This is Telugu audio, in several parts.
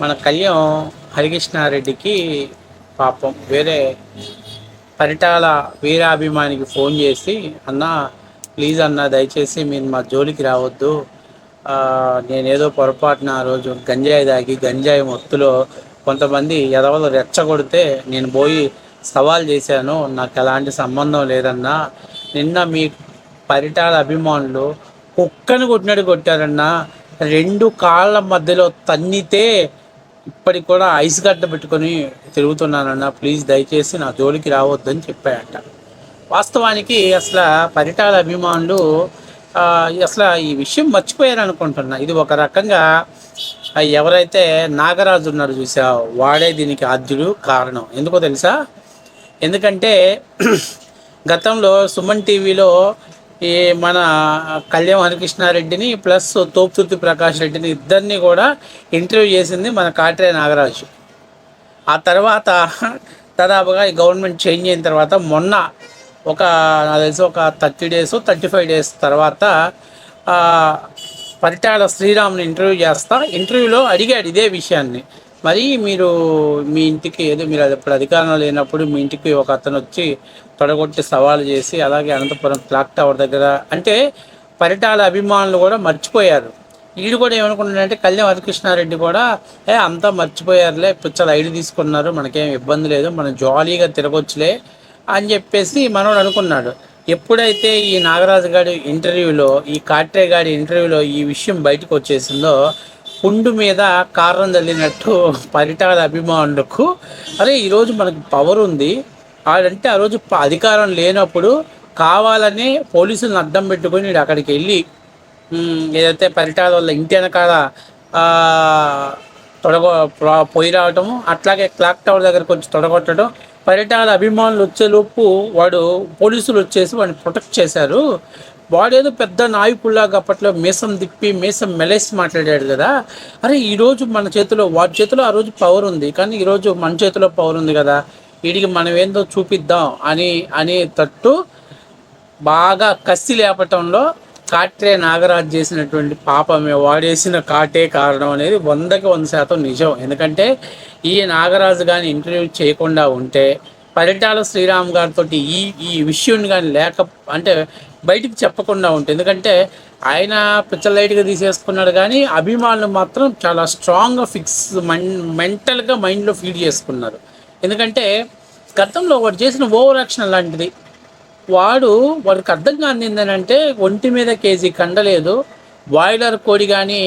మన కళ్యాణ్ హరికృష్ణారెడ్డికి పాపం వేరే పరిటాల వీరాభిమానికి ఫోన్ చేసి అన్న ప్లీజ్ అన్న దయచేసి మీరు మా జోలికి రావద్దు. నేనేదో పొరపాటున ఆ రోజు గంజాయి తాగి గంజాయి మొత్తులో కొంతమంది ఎదవలు రెచ్చగొడితే నేను పోయి సవాల్ చేశాను. నాకు ఎలాంటి సంబంధం లేదన్నా. నిన్న మీ పరిటాల అభిమానులు కుక్కను కొట్టినట్టు కొట్టారన్నా. రెండు కాళ్ళ మధ్యలో తన్నితే ఇప్పటికి కూడా ఐస్ గడ్డ పెట్టుకొని తిరుగుతున్నానన్న ప్లీజ్ దయచేసి నా జోలికి రావద్దని చెప్పాడట. వాస్తవానికి అసలు పరిటాల అభిమానులు అసలు ఈ విషయం మర్చిపోయారు అనుకుంటున్నా. ఇది ఒక రకంగా ఎవరైతే నాగరాజు ఉన్నారు చూసా వాడే దీనికి ఆద్యుడు కారణం. ఎందుకో తెలుసా? ఎందుకంటే గతంలో సుమన్ టీవీలో ఈ మన కళ్యాణ్ హరికృష్ణారెడ్డిని ప్లస్ తోపుతుర్తి ప్రకాష్ రెడ్డిని ఇద్దరిని కూడా ఇంటర్వ్యూ చేసింది మన కాట్రే నాగరాజు. ఆ తర్వాత దాదాపుగా ఈ గవర్నమెంట్ చేంజ్ అయిన తర్వాత మొన్న ఒక నాకు తెలిసి ఒక thirty days thirty five days Paritala Paritala శ్రీరామ్ని interview చేస్తా. ఇంటర్వ్యూలో అడిగాడు ఇదే విషయాన్ని. మరి మీరు మీ ఇంటికి ఏదో మీరు అది ఇప్పుడు అధికారంలో లేనప్పుడు మీ ఇంటికి ఒక అతను వచ్చి తొడగొట్టి సవాలు చేసి అలాగే అనంతపురం క్లాక్ టవర్ దగ్గర అంటే పరిటాల అభిమానులు కూడా మర్చిపోయారు. వీడు కూడా ఏమనుకున్నాడంటే కళ్యాణ్ హరికృష్ణారెడ్డి కూడా ఏ అంతా మర్చిపోయారులే పిచ్చలు ఐడి తీసుకున్నారు మనకేం ఇబ్బంది లేదు మనం జాలీగా తిరగొచ్చులే అని చెప్పేసి మనోడు అనుకున్నాడు. ఎప్పుడైతే ఈ నాగరాజు గారి ఇంటర్వ్యూలో ఈ కాట్రే గారి ఇంటర్వ్యూలో ఈ విషయం బయటకు వచ్చేసిందో పుండు మీద కారం చల్లినట్టు పరిటాల అభిమానులకు అరే ఈరోజు మనకు పవర్ ఉంది. ఆడంటే ఆ రోజు అధికారం లేనప్పుడు కావాలని పోలీసులను అడ్డం పెట్టుకొని అక్కడికి వెళ్ళి ఏదైతే పరిటాల వల్ల ఇంటి వెనకాల ఆ, తొడగ పొయ్యి రావటము అట్లాగే క్లాక్ టవర్ దగ్గరకు వచ్చి తొడగొట్టడం పరిటాల అభిమానులు వచ్చేలోపు వాడు పోలీసులు వచ్చేసి వాడిని ప్రొటెక్ట్ చేశారు. వాడేదో పెద్ద నాయకుల్లాగా అప్పట్లో మీసం తిప్పి మీసం మెలేసి మాట్లాడాడు కదా. అరే ఈరోజు మన చేతిలో వాడి చేతిలో ఆ రోజు పవర్ ఉంది. కానీ ఈరోజు మన చేతిలో పవర్ ఉంది కదా. వీడికి మనం ఏందో చూపిద్దాం అని అనే తట్టు బాగా కసి లేపటంలో కాట్రే నాగరాజ్ చేసినటువంటి పాపమే వాడేసిన కాటే కారణం అనేది వందకి వంద శాతం నిజం. ఎందుకంటే ఈ నాగరాజు కానీ ఇంటర్వ్యూ చేయకుండా ఉంటే పరిటాల శ్రీరామ్ గారితో ఈ ఈ విషయం కానీ లేక అంటే బయటికి చెప్పకుండా ఉంటుంది ఎందుకంటే ఆయన పిచ్చలైట్గా తీసేసుకున్నాడు కానీ అభిమానులు మాత్రం చాలా స్ట్రాంగ్గా ఫిక్స్ మెంటల్గా మైండ్లో ఫీడ్ చేసుకున్నారు. ఎందుకంటే గతంలో వాడు చేసిన ఓవర్ యాక్షన్ లాంటిది. వాడు వాడికి అర్థం కాని ఏంటంటే ఒంటి మీద కేజీ కండలేదు బాయిలర్ కోడి కానీ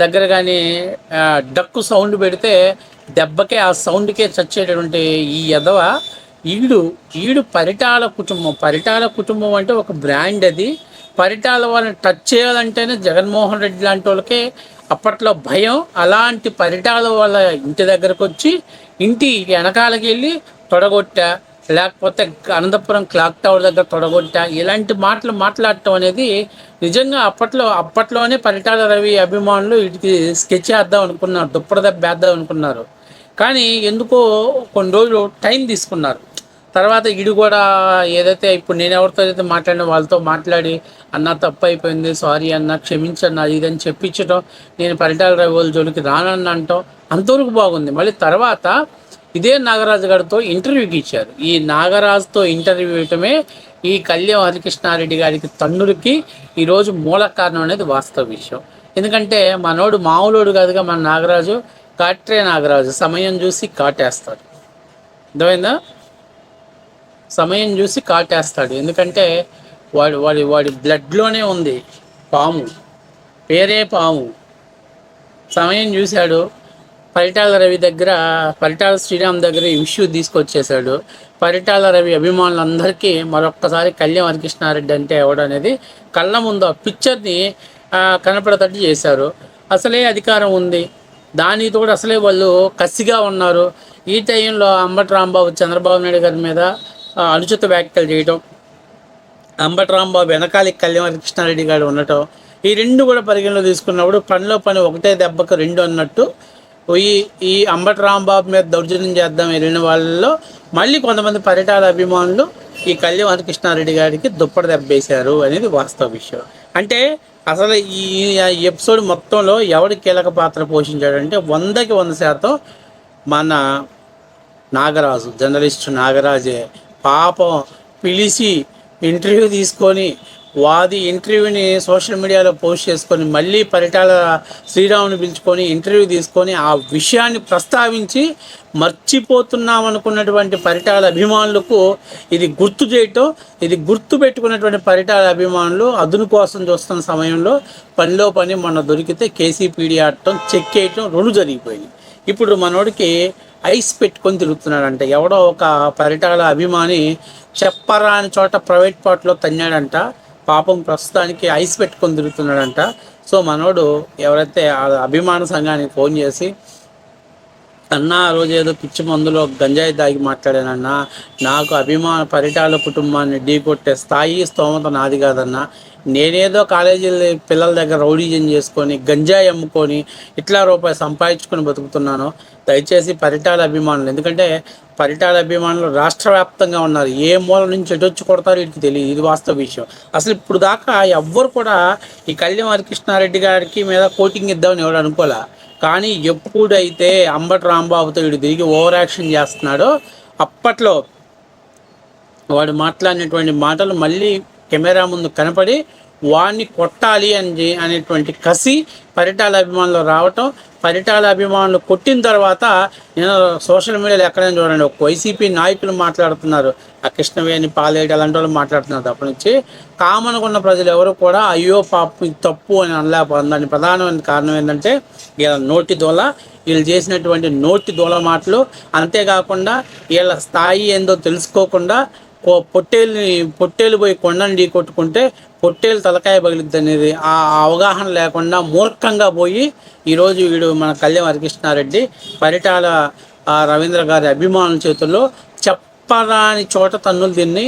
దగ్గర కానీ డక్కు సౌండ్ పెడితే దెబ్బకే ఆ సౌండ్కే చచ్చేటటువంటి ఈ ఎదవ ఈడు ఈడు పరిటాల కుటుంబం. పరిటాల కుటుంబం అంటే ఒక బ్రాండ్ అది. పరిటాల వాళ్ళని టచ్ చేయాలంటేనే జగన్మోహన్ రెడ్డి లాంటి వాళ్ళకే అప్పట్లో భయం. అలాంటి పరిటాల వాళ్ళ ఇంటి దగ్గరకు వచ్చి ఇంటి వెనకాలకి వెళ్ళి తొడగొట్ట లేకపోతే అనంతపురం క్లాక్ టవర్ దగ్గర తొడగొట్ట ఇలాంటి మాటలు మాట్లాడటం అనేది నిజంగా అప్పట్లో అప్పట్లోనే పరిటాల రవి అభిమానులు వీటికి స్కెచ్ వేద్దాం అనుకున్నారు దుప్పడ దెబ్బ వేద్దాం అనుకున్నారు. కానీ ఎందుకో కొన్ని రోజులు టైం తీసుకున్నారు. తర్వాత ఇడు కూడా ఏదైతే ఇప్పుడు నేను ఎవరితో అయితే మాట్లాడిన వాళ్ళతో మాట్లాడి అన్న తప్పు అయిపోయింది సారీ అన్న క్షమించన్న అది ఇది అని చెప్పించడం నేను పరిటాల రవి వాళ్ళ జోలికి రానన్న అంటాం. అంతవరకు బాగుంది. మళ్ళీ తర్వాత ఇదే నాగరాజు గారితో ఇంటర్వ్యూకి ఇచ్చారు. ఈ నాగరాజుతో ఇంటర్వ్యూ ఇవ్వటమే ఈ కళ్యాణ్ హరికృష్ణారెడ్డి గారికి తన్నులకి ఈరోజు మూల కారణం అనేది వాస్తవ విషయం. ఎందుకంటే మనోడు మామూలుడు కాదుగా మన నాగరాజు కాట్రే నాగరాజు. సమయం చూసి కాటేస్తాడు. అర్థమైందా? సమయం చూసి కాటేస్తాడు ఎందుకంటే వాడి వాడి వాడి బ్లడ్లోనే ఉంది పాము పేరే పాము. సమయం చూశాడు. పరిటాల రవి దగ్గర పరిటాల శ్రీరామ్ దగ్గర ఈ ఇష్యూ తీసుకొచ్చేసాడు పరిటాల రవి అభిమానులందరికీ మరొక్కసారి కళ్యాణ్ హరికృష్ణారెడ్డి అంటే ఎవడు అనేది కళ్ళ ముందు ఆ పిక్చర్ని కనపడేటట్టు చేశారు. అసలే అధికారం ఉంది. దానితో కూడా అసలే వాళ్ళు కసిగా ఉన్నారు. ఈ టైంలో అంబటి రాంబాబు చంద్రబాబు నాయుడు గారి మీద అనుచిత వ్యాఖ్యలు చేయడం అంబటరాంబాబు వెనకాలి కళ్యాణ కృష్ణారెడ్డి గారు ఉండటం ఈ రెండు కూడా పరిగణలో తీసుకున్నప్పుడు పనిలో పని ఒకటే దెబ్బకు రెండు అన్నట్టు ఈ ఈ అంబటరాంబాబు మీద దౌర్జన్యం చేద్దాం వెళ్ళిన వాళ్ళలో మళ్ళీ కొంతమంది పరిటాల అభిమానులు ఈ కళ్యాణ కృష్ణారెడ్డి గారికి దుప్పటి దెబ్బేశారు అనేది వాస్తవ విషయం. అంటే అసలు ఈ ఎపిసోడ్ మొత్తంలో ఎవడు కీలక పాత్ర పోషించాడంటే వందకి వంద శాతం మన నాగరాజు జర్నలిస్ట్ నాగరాజే. పాపం పిలిచి ఇంటర్వ్యూ తీసుకొని వాది ఇంటర్వ్యూని సోషల్ మీడియాలో పోస్ట్ చేసుకొని మళ్ళీ పరిటాల శ్రీరాముని పిలుచుకొని ఇంటర్వ్యూ తీసుకొని ఆ విషయాన్ని ప్రస్తావించి మర్చిపోతున్నాం అనుకున్నటువంటి పరిటాల అభిమానులకు ఇది గుర్తు చేయటం ఇది గుర్తు పెట్టుకున్నటువంటి పరిటాల అభిమానులు అదును కోసం చూస్తున్న సమయంలో పనిలో పని మొన్న దొరికితే కేసీపీడీ ఆడటం చెక్ చేయటం రెండు జరిగిపోయింది ఇప్పుడు మనోడికి ఐస్ పెట్టుకొని తిరుగుతున్నాడంట. ఎవడో ఒక పరిటాల అభిమాని చెప్పరా అని చోట ప్రైవేట్ పార్ట్లో తన్నాడంట. పాపం ప్రస్తుతానికి ఐస్ పెట్టుకొని తిరుగుతున్నాడంట. సో మనోడు ఎవరైతే ఆ అభిమాన సంఘానికి ఫోన్ చేసి అన్న ఆ రోజు ఏదో పిచ్చి మందులో గంజాయి దాగి మాట్లాడానన్నా నాకు అభిమాన పరిటాల కుటుంబాన్ని ఢీకొట్టే స్థాయి స్తోమత నాది కాదన్నా. నేనేదో కాలేజీ పిల్లల దగ్గర రౌడీజం చేసుకొని గంజాయి అమ్ముకొని ఇట్లా రూపాయి సంపాదించుకొని బతుకుతున్నాను. దయచేసి పరిటాల అభిమానులు ఎందుకంటే పరిటాల అభిమానులు రాష్ట్ర వ్యాప్తంగా ఉన్నారు. ఏ మూల నుంచి ఎటొచ్చి కొడతారో వీటికి తెలియదు. ఇది వాస్తవ విషయం. అసలు ఇప్పుడు దాకా ఎవ్వరు కూడా ఈ కళ్యాణ హరికృష్ణారెడ్డి గారికి మీద కోటింగ్ ఇద్దామని ఎవరు అనుకోలే? కానీ ఎప్పుడైతే అంబటి రాంబాబుతో వీడు తిరిగి ఓవర్ యాక్షన్ చేస్తున్నాడో అప్పట్లో వాడు మాట్లాడినటువంటి మాటలు మళ్ళీ కెమెరా ముందు కనపడి వాడిని కొట్టాలి అని అనేటువంటి కసి పరిటాల అభిమానులు రావటం పరిటాల అభిమానులు కొట్టిన తర్వాత నేను సోషల్ మీడియాలో ఎక్కడైనా చూడండి ఒక వైసీపీ నాయకులు మాట్లాడుతున్నారు ఆ కృష్ణవేణి పాలేటి అలాంటి వాళ్ళు మాట్లాడుతున్నారు తప్ప నుంచి. కామన్గా ఉన్న ప్రజలు ఎవరు కూడా అయ్యో పాప ఇది తప్పు అని అనలేకపోతుంది దాని ప్రధానమైన కారణం ఏంటంటే వీళ్ళ నోటి దోల వీళ్ళు చేసినటువంటి నోటి దోల మాటలు. అంతేకాకుండా వీళ్ళ స్థాయి ఏందో తెలుసుకోకుండా పొట్టేలుని పొట్టేలు పోయి కొండని ఢీ కొట్టుకుంటే పొట్టేలు తలకాయ పగిలిద్ది అనేది ఆ అవగాహన లేకుండా మూర్ఖంగా పోయి ఈరోజు వీడు మన కళ్యాణ్ హరికృష్ణారెడ్డి పరిటాల రవీంద్ర గారి అభిమానుల చేతుల్లో చెప్పరాని చోట తన్నులు తిని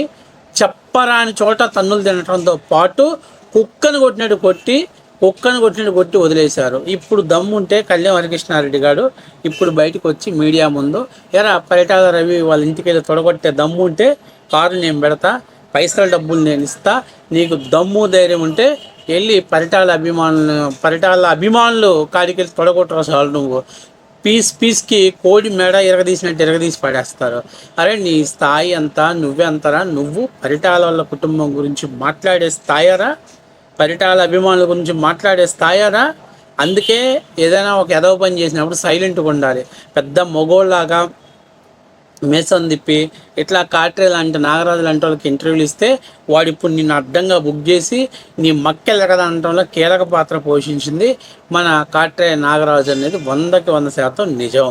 చెప్పరాని చోట తన్నులు తినడంతో పాటు కుక్కను కొట్టినట్టు కొట్టి కుక్కను కొట్టినట్టు కొట్టి వదిలేశారు. ఇప్పుడు దమ్ముంటే కళ్యాణ్ హరికృష్ణారెడ్డి గారు ఇప్పుడు బయటకు వచ్చి మీడియా ముందు ఎరా పరిటాల రవి వాళ్ళ ఇంటికి వెళ్ళి తొడగొట్టే దమ్ము ఉంటే కారు నేను పెడతా పైసల డబ్బులు నేను ఇస్తా నీకు దమ్ము ధైర్యం ఉంటే వెళ్ళి పరిటాల అభిమానులు పరిటాల అభిమానులు కాడికి వెళ్ళి చాలు నువ్వు. పీస్ పీస్కి కోడి మెడ ఎరగదీసినట్టు ఎరగదీసి పడేస్తారు. అరే నీ స్థాయి అంతా నువ్వే అంతరా? నువ్వు పరిటాల వాళ్ళ కుటుంబం గురించి మాట్లాడే స్థాయరా? పరిటాల అభిమానుల గురించి మాట్లాడే స్థాయరా? అందుకే ఏదైనా ఒక ఎదవ పని చేసినప్పుడు సైలెంట్గా ఉండాలి. పెద్ద మొగోళ్ళలాగా మేసన్ తిప్పి ఇట్లా కాట్రే లాంటి నాగరాజు లాంటి వాళ్ళకి ఇంటర్వ్యూలు ఇస్తే వాడు ఇప్పుడు నిన్ను అడ్డంగా బుక్ చేసి నీ మక్కెలకదంటంలో కీలక పాత్ర పోషించింది మన కాట్రే నాగరాజు అనేది వందకి వంద శాతం నిజం.